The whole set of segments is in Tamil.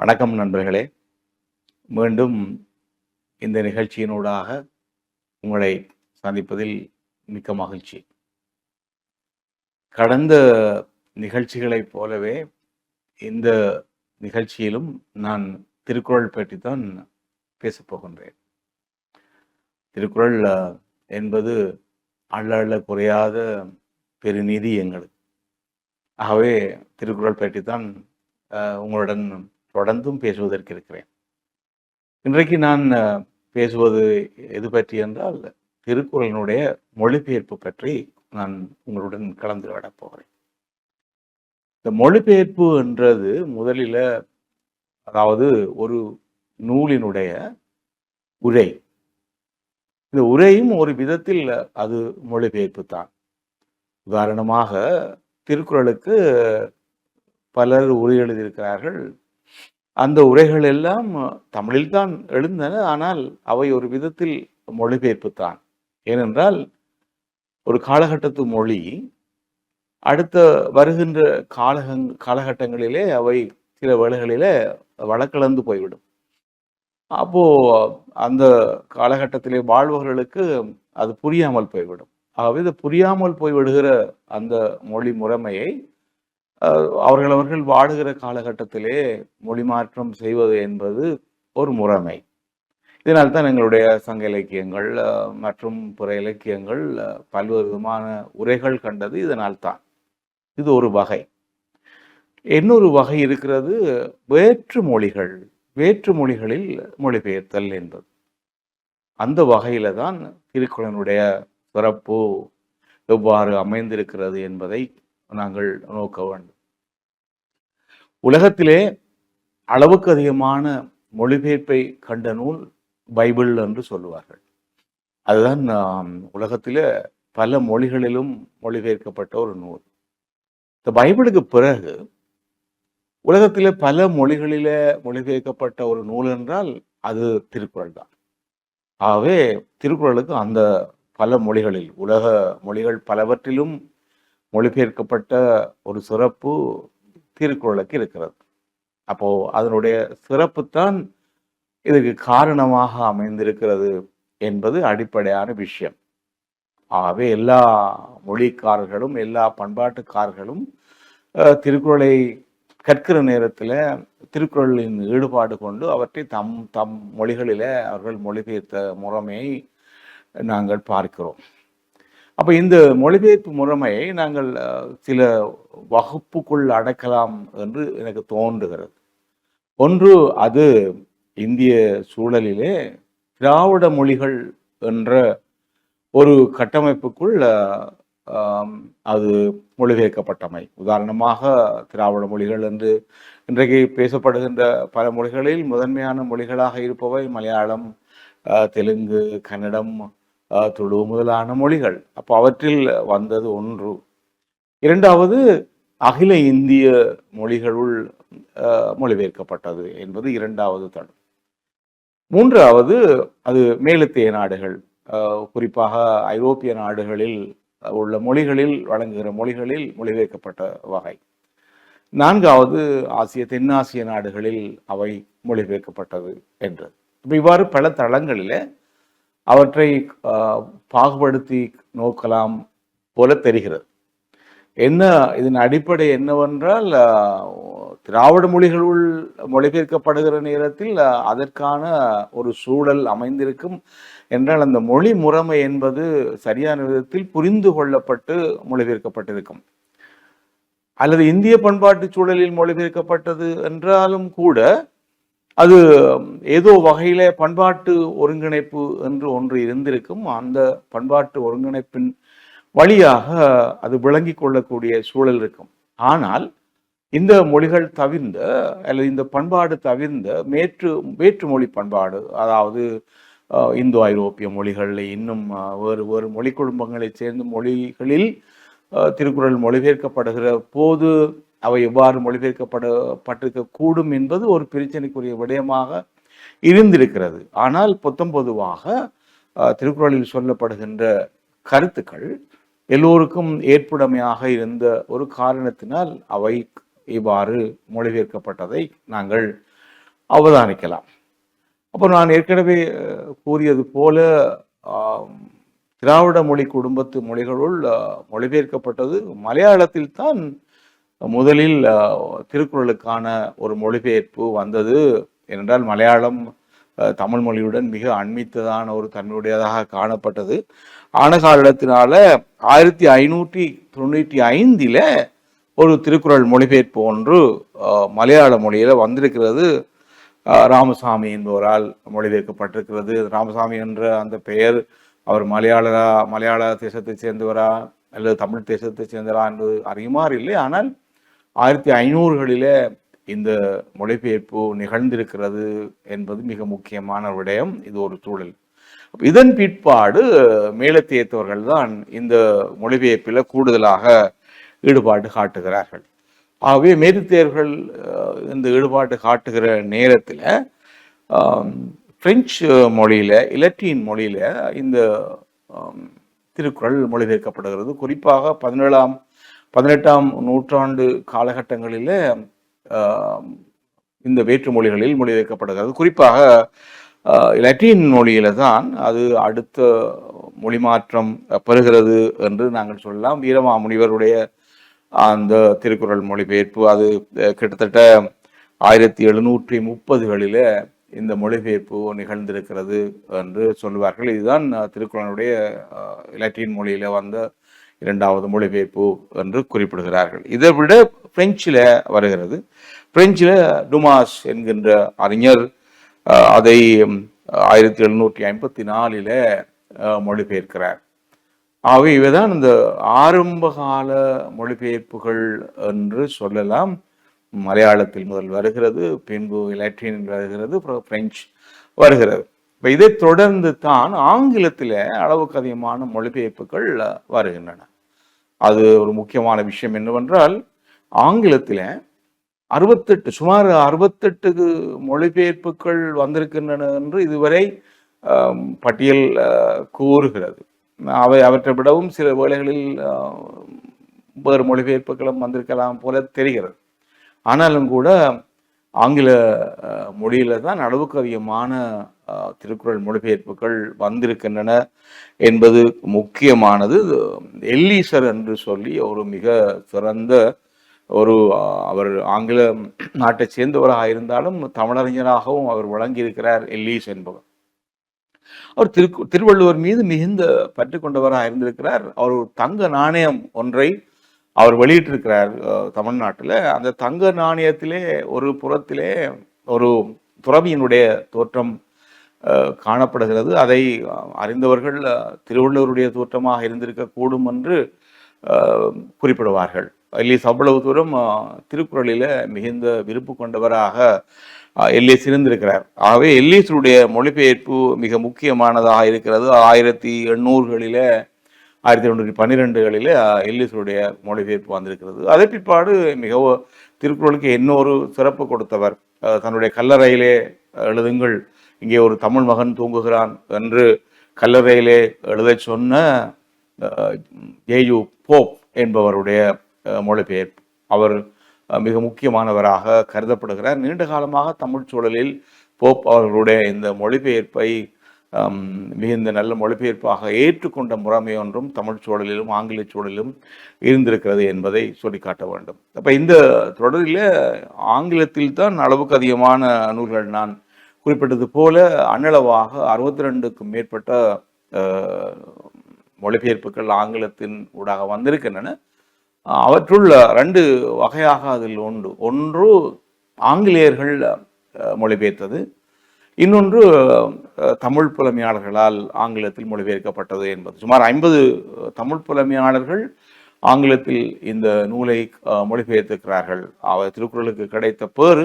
வணக்கம் நண்பர்களே. மீண்டும் இந்த நிகழ்ச்சியினூடாக உங்களை சந்திப்பதில் மிக்க மகிழ்ச்சி. கடந்த நிகழ்ச்சிகளைப் போலவே இந்த நிகழ்ச்சியிலும் நான் திருக்குறள் பற்றி தான் பேசப்போகின்றேன் திருக்குறள் என்பது அள்ள அள்ள குறையாத பெருநிதி எங்களுக்கு. ஆகவே திருக்குறள் பற்றி தான் உங்களுடன் தொடர்ந்தும் பேசுவதற்கு இருக்கிறேன். இன்றைக்கு நான் பேசுவது எது பற்றி என்றால் திருக்குறளினுடைய மொழிபெயர்ப்பு பற்றி நான் உங்களுடன் கலந்துரையாடப் போகிறேன். இந்த மொழிபெயர்ப்பு என்றது முதலில் அதாவது ஒரு நூலினுடைய உரை. இந்த உரையும் ஒரு விதத்தில் அது மொழிபெயர்ப்பு தான். உதாரணமாக திருக்குறளுக்கு பலர் உரை எழுதியிருக்கிறார்கள். அந்த உரைகள் எல்லாம் தமிழில் தான் எழுந்தன ஆனால் அவை ஒரு விதத்தில் மொழிபெயர்ப்பு தான் ஏனென்றால் ஒரு காலகட்டத்து மொழி அடுத்த வருகின்ற காலகங் காலகட்டங்களிலே அவை சில வேளைகளிலே வழக்கிழந்து போய்விடும். அப்போ அந்த காலகட்டத்திலே வாழ்பவர்களுக்கு அது புரியாமல் போய்விடும். ஆகவே இது புரியாமல் போய்விடுகிற அந்த மொழி முறைமையை அவர்கள் அவர்கள் வாடுகிற காலகட்டத்திலே மொழி மாற்றம் செய்வது என்பது ஒரு முறைமை. இதனால் தான் எங்களுடைய சங்க இலக்கியங்கள் மற்றும் பிற இலக்கியங்கள் பல்வேறு விதமான உரைகள் கண்டது இதனால் தான். இது ஒரு வகை. இன்னொரு வகை இருக்கிறது வேற்று மொழிகள் வேற்று மொழிகளில் மொழிபெயர்த்தல் என்பது. அந்த வகையில தான் திருக்குறளினுடைய சிறப்பு எவ்வாறு அமைந்திருக்கிறது என்பதை நாங்கள் நோக்க வேண்டும். உலகத்திலே அளவுக்கு அதிகமான மொழிபெயர்ப்பை கண்ட நூல் பைபிள் என்று சொல்லுவார்கள். அதுதான் உலகத்தில் உலகத்திலே பல மொழிகளிலும் மொழிபெயர்க்கப்பட்ட ஒரு நூல். இந்த பைபிளுக்கு பிறகு உலகத்திலே பல மொழிகளிலே மொழிபெயர்க்கப்பட்ட ஒரு நூல் என்றால் அது திருக்குறள் தான். ஆகவே திருக்குறளுக்கு அந்த பல மொழிகளில் உலக மொழிகள் பலவற்றிலும் மொழிபெயர்க்கப்பட்ட ஒரு சிறப்பு திருக்குறளுக்கு இருக்கிறது. அப்போ அதனுடைய சிறப்பு தான் இதுக்கு காரணமாக அமைந்திருக்கிறது என்பது அடிப்படையான விஷயம். ஆகவே எல்லா மொழிக்காரர்களும் எல்லா பண்பாட்டுக்காரர்களும் திருக்குறளை கற்கிற நேரத்தில் திருக்குறளின் ஈடுபாடு கொண்டு அவற்றை தம் தம் மொழிகளில் அவர்கள் மொழிபெயர்த்த முறைமையை நாங்கள் பார்க்கிறோம். அப்போ இந்த மொழிபெயர்ப்பு முறைமையை நாங்கள் சில வகுப்புக்குள் அடக்கலாம் என்று எனக்கு தோன்றுகிறது. ஒன்று அது இந்திய சூழலிலே திராவிட மொழிகள் என்ற ஒரு கட்டமைப்புக்குள் அது மொழிபெயர்க்கப்பட்டமை. உதாரணமாக திராவிட மொழிகள் என்று இன்றைக்கு பேசப்படுகின்ற பல மொழிகளில் முதன்மையான மொழிகளாக இருப்பவை மலையாளம் தெலுங்கு கன்னடம் துளு முதலான மொழிகள். அப்போ அவற்றில் வந்தது ஒன்று. இரண்டாவது அகில இந்திய மொழிகளுள் அஹ், மொழிபெயர்க்கப்பட்டது என்பது இரண்டாவது தடம் மூன்றாவது அது மேலத்திய நாடுகள். குறிப்பாக ஐரோப்பிய நாடுகளில் உள்ள மொழிகளில் வழங்குகிற மொழிகளில் மொழிபெயர்க்கப்பட்ட வகை. நான்காவது ஆசிய தென்னாசிய நாடுகளில் அவை மொழிபெயர்க்கப்பட்டது என்றது. இவ்வாறு பல தளங்களில் அவற்றை பாகுபடுத்தி நோக்கலாம் போல தெரிகிறது. என்ன இதன் அடிப்படை என்னவென்றால் திராவிட மொழிகளுள் மொழிபெயர்க்கப்படுகிற நேரத்தில் அதற்கான ஒரு சூழல் அமைந்திருக்கும் என்றால் அந்த மொழி முறைமை என்பது சரியான விதத்தில் புரிந்து கொள்ளப்பட்டு மொழிபெயர்க்கப்பட்டிருக்கும். அல்லது இந்திய பண்பாட்டு சூழலில் மொழிபெயர்க்கப்பட்டது என்றாலும் கூட அது ஏதோ வகையில பண்பாட்டு ஒருங்கிணைப்பு என்று ஒன்று இருந்திருக்கும். அந்த பண்பாட்டு ஒருங்கிணைப்பின் வழியாக அது விளங்கிக் கொள்ளக்கூடிய சூழல் இருக்கும். ஆனால் இந்த மொழிகள் தவிர்ந்த அல்லது இந்த பண்பாடு தவிர்ந்த மேற்று வேற்று மொழி பண்பாடு அதாவது இந்தோ ஐரோப்பிய மொழிகள் இன்னும் வேறு வேறு மொழி குடும்பங்களைச் சேர்ந்த மொழிகளில் திருக்குறள் மொழிபெயர்க்கப்படுகிற போது அவை எவ்வாறு மொழிபெயர்க்கப்பட கூடும் என்பது ஒரு பிரச்சனைக்குரிய விடயமாக இருந்திருக்கிறது. ஆனால் பொத்தம் பொதுவாக திருக்குறளில் சொல்லப்படுகின்ற கருத்துக்கள் எல்லோருக்கும் ஏற்புடமையாக இருந்த ஒரு காரணத்தினால் அவை இவ்வாறு மொழிபெயர்க்கப்பட்டதை நாங்கள் அவதானிக்கலாம். அப்போ நான் ஏற்கனவே கூறியது போல திராவிட மொழி குடும்பத்து மொழிகளுள் மொழிபெயர்க்கப்பட்டது மலையாளத்தில் தான் முதலில் திருக்குறளுக்கான ஒரு மொழிபெயர்ப்பு வந்தது ஏனென்றால் மலையாளம் தமிழ் மொழியுடன் மிக அண்மித்ததான ஒரு தன்மையுடையதாக காணப்பட்டது. ஆன ஆயிரத்தி ஐநூற்றி தொண்ணூற்றி ஐந்தில் ஒரு திருக்குறள் மொழிபெயர்ப்பு ஒன்று மலையாள மொழியில் வந்திருக்கிறது. ராமசாமி என்பவரால் மொழிபெயர்க்கப்பட்டிருக்கிறது. ராமசாமி என்ற அந்த பெயர் அவர் மலையாளரா மலையாள தேசத்தைச் சேர்ந்தவரா அல்லது தமிழ் தேசத்தைச் சேர்ந்தவரா என்பது அறியுமாறு இல்லை. ஆனால் ஆயிரத்தி ஐநூறுகளில் இந்த மொழிபெயர்ப்பு நிகழ்ந்திருக்கிறது என்பது மிக முக்கியமான விடயம். இது ஒரு சூழல். இதன் பிற்பாடு மேலத்தேத்தவர்கள் தான் இந்த மொழிபெயர்ப்பில் கூடுதலாக ஈடுபாடு காட்டுகிறார்கள். ஆகவே மேலத்தேர்கள் இந்த ஈடுபாடு காட்டுகிற நேரத்தில் பிரெஞ்சு மொழியில் இலட்டின் மொழியில் இந்த திருக்குறள் மொழிபெயர்க்கப்படுகிறது. குறிப்பாக பதினேழாம் பதினெட்டாம் நூற்றாண்டு காலகட்டங்களில் இந்த வேற்று மொழிகளில் மொழிபெயர்க்கப்படுகிறது. குறிப்பாக லட்டின் மொழியில் மொழியில தான் அது அடுத்த மொழி மாற்றம் பெறுகிறது என்று நாங்கள் சொல்லலாம். வீரமாமுனிவருடைய அந்த திருக்குறள் மொழிபெயர்ப்பு அது கிட்டத்தட்ட ஆயிரத்தி எழுநூற்றி முப்பதுகளில் இந்த மொழிபெயர்ப்பு நிகழ்ந்திருக்கிறது என்று சொல்லுவார்கள். இதுதான் திருக்குறளுடைய லட்டின் மொழியில் வந்த இரண்டாவது மொழிபெயர்ப்பு என்று குறிப்பிடுகிறார்கள். இதை விட பிரெஞ்சில் வருகிறது. பிரெஞ்சில் டுமாஸ் என்கின்ற அறிஞர் அதை ஆயிரத்தி எழுநூற்றி ஐம்பத்தி நாலில் மொழிபெயர்க்கிறார். ஆகவே இவைதான் இந்த ஆரம்பகால மொழிபெயர்ப்புகள் என்று சொல்லலாம். மலையாளத்தில் முதல் வருகிறது பின்பு இலட்டினில் வருகிறது அப்புறம் பிரெஞ்சு வருகிறது. இப்போ இதைத் தொடர்ந்து தான் ஆங்கிலத்தில் அளவுக்கு அதிகமான மொழிபெயர்ப்புகள் வருகின்றன. அது ஒரு முக்கியமான விஷயம் என்னவென்றால் ஆங்கிலத்தில் அறுபத்தெட்டு சுமார் அறுபத்தெட்டு மொழிபெயர்ப்புகள் வந்திருக்கின்றன என்று இதுவரை பட்டியல் கூறுகிறது. அவை அவற்றை விடவும் சில வேளைகளில் வேறு மொழிபெயர்ப்புகளும் வந்திருக்கலாம் போல தெரிகிறது. ஆனாலும் கூட ஆங்கில மொழியில் மொழியில தான் அளவுக்கு அதிகமான திருக்குறள் மொழிபெயர்ப்புகள் வந்திருக்கின்றன என்பது முக்கியமானது. எல்லீசர் என்று சொல்லி ஒரு மிக சிறந்த ஒரு அவர் ஆங்கில நாட்டை சேர்ந்தவராக இருந்தாலும் தமிழறிஞராகவும் அவர் வழங்கியிருக்கிறார் எல்லீஸ் என்பவர். அவர் திரு திருவள்ளுவர் மீது மிகுந்த பற்று கொண்டவராக இருந்திருக்கிறார். அவர் தங்க நாணயம் ஒன்றை அவர் வெளியிட்டிருக்கிறார் தமிழ்நாட்டில். அந்த தங்க நாணயத்திலே ஒரு புறத்திலே ஒரு துறவியினுடைய தோற்றம் காணப்படுகிறது. அதை அறிந்தவர்கள் திருவள்ளுவருடைய தோற்றமாக இருந்திருக்கக்கூடும் என்று குறிப்பிடுவார்கள். எல்லிஸ் அவ்வளவு தூரம் திருக்குறளில் மிகுந்த விருப்பு கொண்டவராக எல்லிஸ் இருந்திருக்கிறார். ஆகவே எல்லிஸுடைய மொழிபெயர்ப்பு மிக முக்கியமானதாக இருக்கிறது. ஆயிரத்தி எண்ணூறுகளில் ஆயிரத்தி தொண்ணூற்றி பன்னிரெண்டுகளில் எல்லிஸுடைய மொழிபெயர்ப்பு வந்திருக்கிறது. அதே பிற்பாடு மிகவும் திருக்குறளுக்கு இன்னொரு சிறப்பு கொடுத்தவர் தன்னுடைய கல்லறையிலே எழுதுங்கள் இங்கே ஒரு தமிழ் மகன் தூங்குகிறான் என்று கல்லறையிலே எழுதச் சொன்ன ஜேயு போப் என்பவருடைய மொழிபெயர்ப்பு அவர் மிக முக்கியமானவராக கருதப்படுகிறார். நீண்ட காலமாக தமிழ் சூழலில் போப் அவர்களுடைய இந்த மொழிபெயர்ப்பை மிகுந்த நல்ல மொழிபெயர்ப்பாக ஏற்றுக்கொண்ட முறைமை ஒன்றும் தமிழ் சூழலிலும் ஆங்கில சூழலிலும் இருந்திருக்கிறது என்பதை சொல்லிக்காட்ட வேண்டும். அப்போ இந்த தொடரில் ஆங்கிலத்தில் தான் அளவுக்கு அதிகமான நூல்கள் நான் குறிப்பிட்டது போல அன்னளவாக அறுபத்தி ரெண்டுக்கும் மேற்பட்ட மொழிபெயர்ப்புகள் ஆங்கிலத்தின் ஊடாக வந்திருக்கின்றன. அவற்றுள்ள அவற்றுள் ரெண்டு வகையாக அதில் உண்டு ஒன்று ஆங்கிலேயர்கள் மொழிபெயர்த்தது. இன்னொன்று தமிழ் புலமையாளர்களால் ஆங்கிலத்தில் மொழிபெயர்க்கப்பட்டது என்பது. சுமார் ஐம்பது தமிழ் புலமையாளர்கள் ஆங்கிலத்தில் இந்த நூலை மொழிபெயர்த்திருக்கிறார்கள். அவர் திருக்குறளுக்கு கிடைத்த பேறு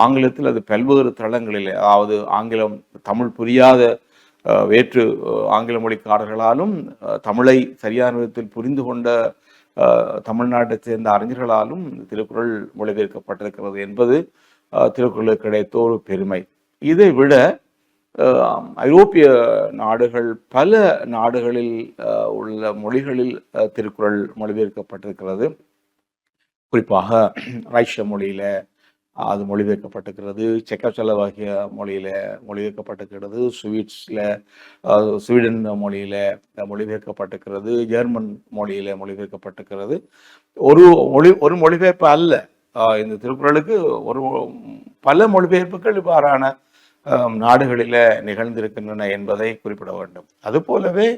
ஆங்கிலத்தில் அது பல்வேறு தளங்களில் அதாவது ஆங்கிலம் தமிழ் புரியாத வேற்று ஆங்கில மொழிக்காரர்களாலும் தமிழை சரியான விதத்தில் புரிந்து கொண்ட தமிழ்நாட்டை தமிழ்நாட்டைச் சேர்ந்த அறிஞர்களாலும் திருக்குறள் மொழிபெயர்க்கப்பட்டிருக்கிறது என்பது திருக்குறளுக்கு கிடைத்த ஒரு பெருமை. இதை விட ஐரோப்பிய நாடுகள் பல நாடுகளில் உள்ள மொழிகளில் திருக்குறள் மொழிபெயர்க்கப்பட்டிருக்கிறது. குறிப்பாக ரஷ்ய மொழியில் அது மொழிபெயர்க்கப்பட்டிருக்கிறது. செக்கோசலவாகிய மொழியில் மொழிபெயர்க்கப்பட்டிருக்கிறது. ஸ்வீட்ஸில் ஸ்வீடன் மொழியில் மொழிபெயர்க்கப்பட்டிருக்கிறது. ஜெர்மன் மொழியில் மொழிபெயர்க்கப்பட்டிருக்கிறது. ஒரு மொழி ஒரு மொழிபெயர்ப்பு அல்ல. இந்த திருக்குறளுக்கு ஒரு பல மொழிபெயர்ப்புகள் இவ்வாறான நாடுகளில் நிகழ்ந்திருக்கின்றன என்பதை குறிப்பிட வேண்டும். அதுபோலவே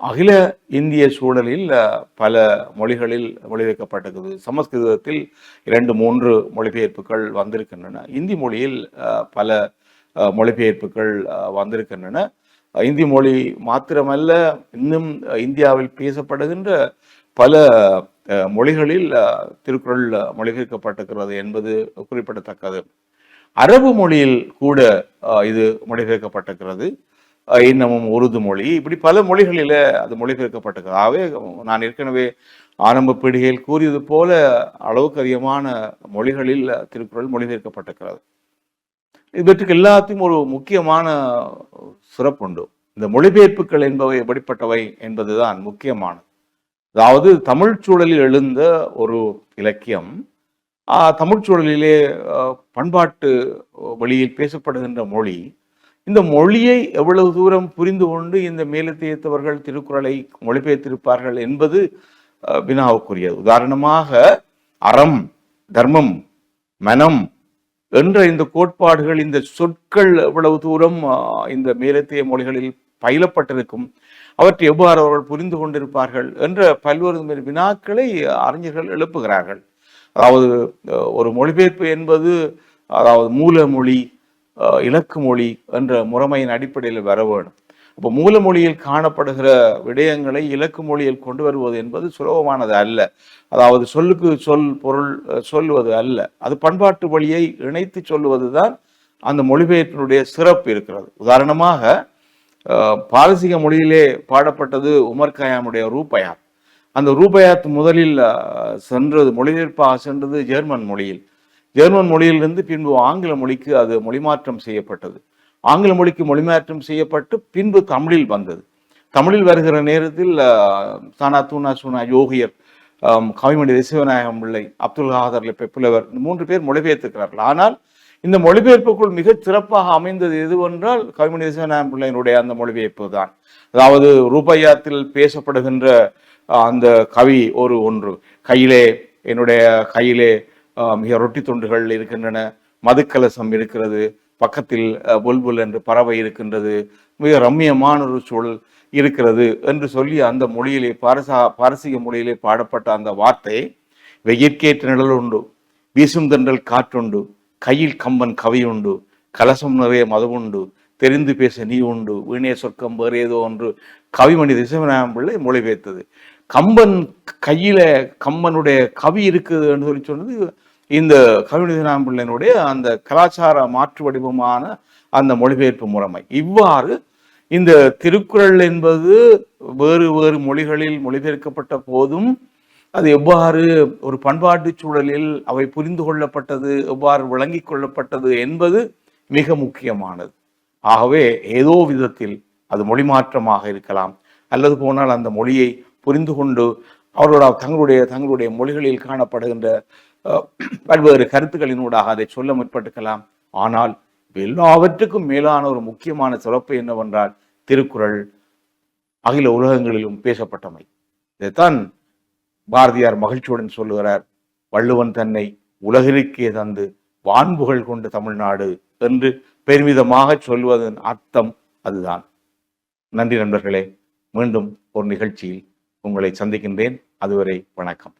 அகில இந்திய சூழலில் பல மொழிகளில் மொழிபெயர்க்கப்பட்டிருக்குது. சமஸ்கிருதத்தில் இரண்டு மூன்று மொழிபெயர்ப்புகள் வந்திருக்கின்றன. இந்தி மொழியில் அஹ், பல அஹ், மொழிபெயர்ப்புகள் அஹ், வந்திருக்கின்றன. இந்தி மொழி மாத்திரமல்ல இன்னும் இந்தியாவில் பேசப்படுகின்ற பல அஹ், மொழிகளில் அஹ், திருக்குறள் மொழிபெயர்க்கப்பட்டிருக்கிறது என்பது குறிப்பிடத்தக்கது. அரபு மொழியில் கூட இது மொழிபெயர்க்கப்பட்டிருக்கிறது. இன்னமும் உருது மொழி. இப்படி பல மொழிகளில் அது மொழிபெயர்க்கப்பட்டது ஆகவே நான் ஏற்கனவே ஆரம்ப பீடிகையில் கூறியது போல அளவுக்கு அதிகமான மொழிகளில் திருக்குறள் மொழிபெயர்க்கப்பட்டிருக்கிறது. இவற்றுக்கு எல்லாத்தையும் ஒரு முக்கியமான சிறப்புண்டு. இந்த மொழிபெயர்ப்புகள் என்பவை எப்படிப்பட்டவை என்பதுதான் முக்கியமானது. அதாவது தமிழ் சூழலில் எழுந்த ஒரு இலக்கியம் தமிழ்ச்சூழலிலே தமிழ் சூழலிலே பண்பாட்டு வழியில் பேசப்படுகின்ற மொழி இந்த மொழியை எவ்வளவு தூரம் புரிந்து கொண்டு இந்த மேலத்தியத்தவர்கள் திருக்குறளை மொழிபெயர்த்திருப்பார்கள் என்பது வினாவுக்குரியது. உதாரணமாக அறம் தர்மம் மனம் என்ற இந்த கோட்பாடுகள் இந்த சொற்கள் எவ்வளவு தூரம் இந்த மேலத்திய மொழிகளில் பயிலப்பட்டிருக்கும் அவற்றை எவ்வாறு அவர்கள் புரிந்து கொண்டிருப்பார்கள் என்ற பல்வேறு வினாக்களை அறிஞர்கள் எழுப்புகிறார்கள். அதாவது ஒரு மொழிபெயர்ப்பு என்பது அதாவது மூல மொழி இலக்கு மொழி என்ற முறைமையின் அடிப்படையில் வர வேண்டும். அப்போ மூல மொழியில் காணப்படுகிற விடயங்களை இலக்கு மொழியில் கொண்டு வருவது என்பது சுலபமானது அல்ல. அதாவது சொல்லுக்கு சொல் பொருள் சொல்வது சொல்லுவது அல்ல. அது பண்பாட்டு வழியை இணைத்து சொல்லுவதுதான் அந்த மொழிபெயர்ப்பினுடைய சிறப்பு இருக்கிறது. உதாரணமாக பாரசீக மொழியிலே பாடப்பட்டது உமர் கயாமுடைய ரூபயாத். அந்த ரூபயாத் முதலில் சென்றது மொழிபெயர்ப்பாக சென்றது ஜெர்மன் மொழியில். ஜெர்மன் மொழியிலிருந்து பின்பு ஆங்கில மொழிக்கு அது மொழிமாற்றம் செய்யப்பட்டது. ஆங்கில மொழிக்கு மொழிமாற்றம் செய்யப்பட்டு பின்பு தமிழில் வந்தது. தமிழில் வருகிற நேரத்தில் சானா தூனா சூனா யோகியர் கவிமணி தேசிவநாயகம் பிள்ளை அப்துல் ஹாதர் பிள்ளவர் இந்த மூன்று பேர் மொழிபெயர்த்திருக்கிறார்கள் ஆனால் இந்த மொழிபெயர்ப்புக்குள் மிகச் சிறப்பாக அமைந்தது எதுவென்றால் கவிமணி தேசிவநாயகம் பிள்ளையினுடைய அந்த மொழிபெயர்ப்பு தான். அதாவது ரூபையாத்தில் பேசப்படுகின்ற அந்த கவி ஒரு ஒன்று. கையிலே என்னுடைய கையிலே மிக ரொட்டி துண்டுகள் இருக்கின்றன மதுக்கலசம் இருக்கிறது பக்கத்தில் புல்புல் என்று பறவை இருக்கின்றது மிக ரம்மியமான ஒரு சூழல் இருக்கிறது என்று சொல்லி அந்த மொழியிலே பாரசா பாரசீக மொழியிலே பாடப்பட்ட அந்த வார்த்தை வெயிற்கேற்ற நிழல் உண்டு வீசும் தென்றல் காற்றுண்டு கையில் கம்பன் கவி உண்டு கலசம் நிறைய மதவுண்டு உண்டு தெரிந்து பேச நீ உண்டு வீணே சொர்க்கம் வேறு ஏதோ ஒன்று கவிமணி திசவநாயகம் பிள்ளை மொழிபெயர்த்தது. கம்பன் கையில கம்பனுடைய கவி இருக்குது என்று சொல்லி சொன்னது இந்த கவிநிதினாம் பிள்ளையினுடைய அந்த கலாச்சார மாற்று வடிவமான அந்த மொழிபெயர்ப்பு முறைமை. இவ்வாறு இந்த திருக்குறள் என்பது வேறு வேறு மொழிகளில் மொழிபெயர்க்கப்பட்ட போதும் அது எவ்வாறு ஒரு பண்பாட்டு சூழலில் அவை புரிந்து கொள்ளப்பட்டது எவ்வாறு விளங்கிக் கொள்ளப்பட்டது என்பது மிக முக்கியமானது. ஆகவே ஏதோ விதத்தில் அது மொழி மாற்றமாக இருக்கலாம். அல்லது போனால் அந்த மொழியை புரிந்து கொண்டு அவர்களோட தங்களுடைய தங்களுடைய மொழிகளில் காணப்படுகின்ற பல்வேறு கருத்துக்களினூடாக அதை சொல்ல முற்பட்டுக்கலாம். ஆனால் எல்லாவற்றுக்கும் மேலான ஒரு முக்கியமான சிறப்பு என்னவென்றால் திருக்குறள் அகில உலகங்களிலும் பேசப்பட்டமை. இதைத்தான் பாரதியார் மகிழ்ச்சியுடன் சொல்லுகிறார் வள்ளுவன் தன்னை உலகிற்கே தந்து வான்புகள் கொண்ட தமிழ்நாடு என்று பெருமிதமாக சொல்வதன் அர்த்தம் அதுதான். நன்றி நண்பர்களே மீண்டும் ஒரு நிகழ்ச்சியில் உங்களை சந்திக்கின்றேன். அதுவரை வணக்கம்.